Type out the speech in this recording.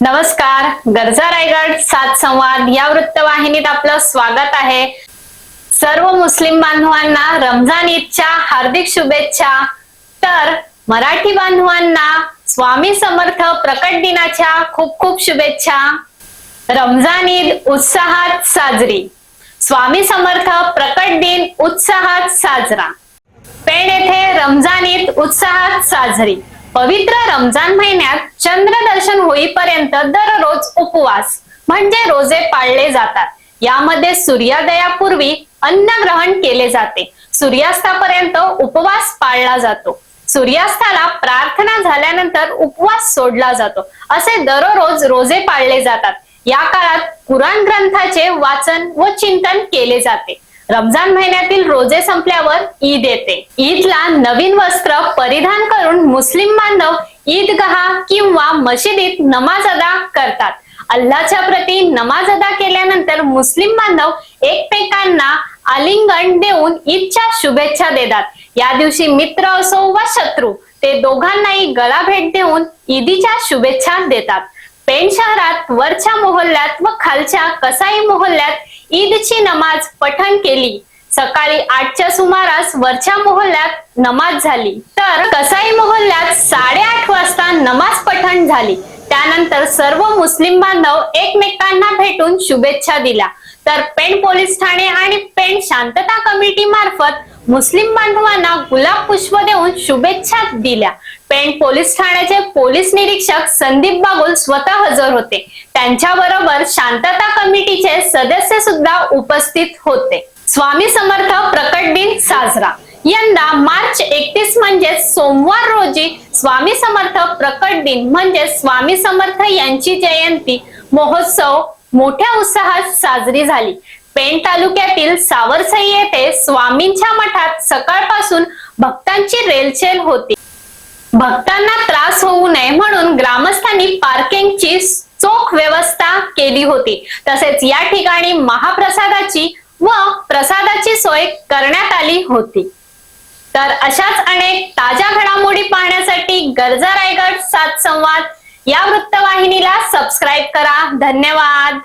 नमस्कार गरजा रायगड सात संवाद या वृत्तवाहिनीत आपलं स्वागत आहे. सर्व मुस्लिम बांधवांना रमजान ईदच्या हार्दिक शुभेच्छा. तर मराठी बांधवांना स्वामी समर्थ प्रकट दिनाच्या खूप खूप शुभेच्छा. रमजान ईद उत्साहात साजरी. स्वामी समर्थ प्रकट दिन उत्साहात साजरा. पेण येथे रमजान ईद उत्साहात साजरी. पवित्र रमजान महिन्यात चंद्र दर्शन होईपर्यंत दररोज उपवास म्हणजे रोजे पाळले जातात. यामध्ये सूर्योदयापूर्वी अन्न ग्रहण केले जाते. सूर्यास्तापर्यंत उपवास पाळला जातो. सूर्यास्ताला प्रार्थना झाल्यानंतर उपवास सोडला जातो. असे दररोज रोजे पाळले जातात. या काळात कुराण ग्रंथाचे वाचन व चिंतन केले जाते. रमजान महिन्यातील रोजे संपल्यावर ईद येते. ईदला नवीन वस्त्र परिधान करून मुस्लिम बांधव ईदगहा किंवा मशिदीत नमाज अदा करतात. अल्लाच्या प्रती नमाज अदा केल्यानंतर मुस्लिम बांधव एकमेकांना आलिंगन देऊन ईदच्या शुभेच्छा देतात. या दिवशी मित्र असो वा शत्रू ते दोघांनाही गळा भेट देऊन ईदीच्या शुभेच्छा देतात. पेण शहरात वरच्या मोहल्ल्यात व खालच्या कसाई मोहल्ल्यात ईदची नमाज पठण केली. सकाळी आठच्या सुमारास वरच्या मोहल्ल्यात नमाज झाली. तर कसाई मोहल्ल्यात साडेआठ वाजता नमाज पठण झाली. त्यानंतर सर्व मुस्लिम बांधव एकमेकांना भेटून शुभेच्छा दिल्या. तर पेण पोलीस ठाणे आणि पेण शांतता कमिटी मार्फत मुस्लिम बांधवांना गुलाब पुष्प देऊन शुभेच्छा दिल्या. पेंट पोलीस ठाण्याचे पोलीस निरीक्षक संदीप बागुल स्वतः हजर होते. त्यांच्याबरोबर शांतता कमिटीचे सदस्य सुद्धा उपस्थित होते. स्वामी समर्थ प्रकट दिन साजरा. यंदा मार्च एकतीस म्हणजे सोमवार रोजी स्वामी समर्थ प्रकट दिन म्हणजे स्वामी समर्थ यांची जयंती. महोत्सव मोठ्या उत्साहात साजरी झाली. पेण तालुक्यातील सावरसई येथे स्वामींच्या मठात सकाळपासून भक्तांची रेलचेल होती. भक्तांना त्रास होऊ नये म्हणून ग्रामस्थांनी पार्किंगची चोख व्यवस्था केली होती. तसेच या ठिकाणी महाप्रसादाची व प्रसादाची सोय करण्यात आली होती. तर अशाच अनेक ताज्या घडामोडी पाहण्यासाठी गरजा रायगड सात संवाद या वृत्तवाहिनीला सबस्क्राईब करा. धन्यवाद.